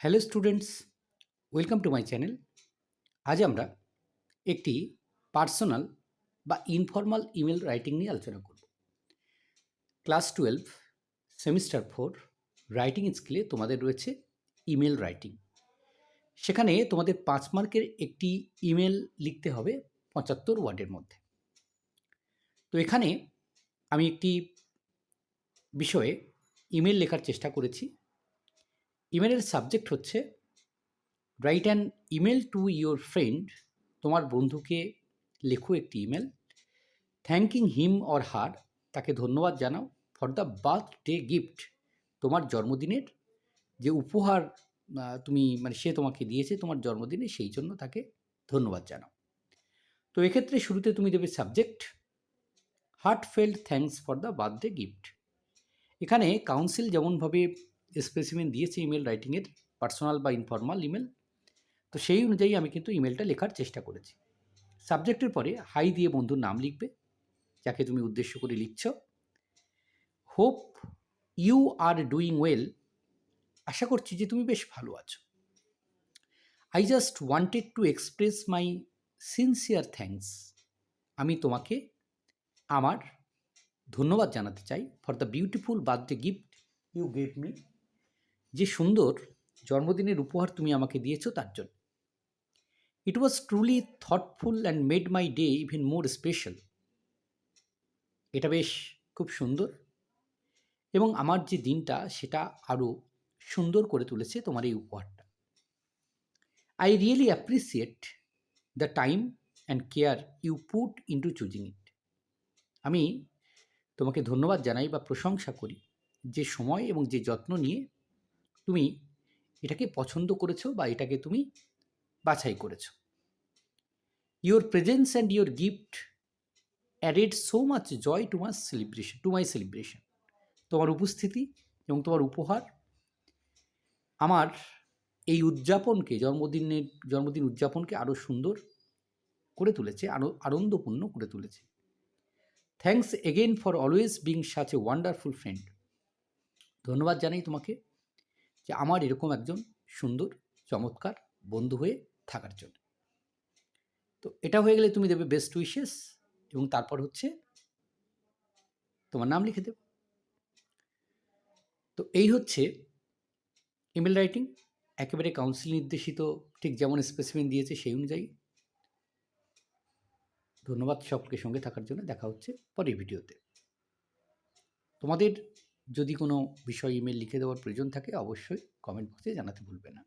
Hello students, welcome to my channel. আজ আমরা একটি পার্সোনাল বা ইনফর্মাল ইমেল রাইটিং নিয়ে আলোচনা করব। Class twelve, semester four, writing স্কিলে তোমাদের রয়েছে ইমেল রাইটিং। সেখানে তোমাদের পাঁচ মার্কের একটি ইমেল লিখতে হবে পঁচাত্তর ওয়ার্ডের মধ্যে। তো এখানে আমি একটি বিষয়ে ইমেল লেখার চেষ্টা করেছি। ইমেলের সাবজেক্ট হচ্ছে write an email to your friend তোমার বন্ধুকে লেখো একটি email thanking him or her তাকে ধন্যবাদ জানাও ফর দ্য বার্থডে গিফট তোমার জন্মদিনের যে উপহার তুমি মানে সে তোমাকে দিয়েছে তোমার জন্মদিনে, সেই জন্য তাকে ধন্যবাদ জানাও। তো এক্ষেত্রে শুরুতে তুমি দেবে subject heartfelt thanks for the birthday gift এখানে কাউন্সিল যেমনভাবে স্পেসিমেন দিয়েছে ইমেল রাইটিংয়ের পার্সোনাল বা ইনফর্মাল ইমেল তো সেই অনুযায়ী আমি কিন্তু ইমেলটা লেখার চেষ্টা করেছি। সাবজেক্টের পরে হাই দিয়ে বন্ধুর নাম লিখবে, যাকে তুমি উদ্দেশ্য করে লিখছ। Hope you are doing well আশা করছি যে তুমি বেশ ভালো আছো। I just wanted to express my sincere thanks আমি তোমাকে আমার ধন্যবাদ জানাতে চাই for the beautiful birthday gift you gave me যে সুন্দর জন্মদিনের উপহার তুমি আমাকে দিয়েছ তার জন্য। It was truly thoughtful and made my day even more special এটা বেশ খুব সুন্দর এবং আমার যে দিনটা সেটা আরও সুন্দর করে তুলেছে তোমার এই উপহারটা। I really appreciate the time and care you put into choosing it আমি তোমাকে ধন্যবাদ জানাই বা প্রশংসা করি যে সময় এবং যে যত্ন নিয়ে তুমি এটাকে পছন্দ করেছ বা এটাকে তুমি বাছাই করেছ। Your presence and your gift added so much joy to my celebration to my celebration তোমার উপস্থিতি এবং তোমার উপহার আমার এই উদযাপনকে, জন্মদিনের, জন্মদিন উদযাপনকে আরও সুন্দর করে তুলেছে আরও আনন্দপূর্ণ করে তুলেছে। Thanks again for always being such a wonderful friend ধন্যবাদ জানাই তোমাকে। যে আমার এরকম একজন সুন্দর, চমৎকার বন্ধু হয়ে থাকার জন্য। তো এটা হয়ে গেলে তুমি দেবে বেস্ট উইশেস এবং তারপর হচ্ছে তোমার নাম লিখে দেবে। তো এই হচ্ছে ইমেল রাইটিং একেবারে কাউন্সিল নির্দেশিত, ঠিক যেমন স্পেসিমেন দিয়েছে সেই অনুযায়ী। ধন্যবাদ সকলকে সঙ্গে থাকার জন্য। দেখা হচ্ছে পরের ভিডিওতে তোমাদের যদি কোনো বিষয় ইমেল লিখে দেওয়ার প্রয়োজন থাকে অবশ্যই কমেন্ট বক্সে জানাতে ভুলবে না।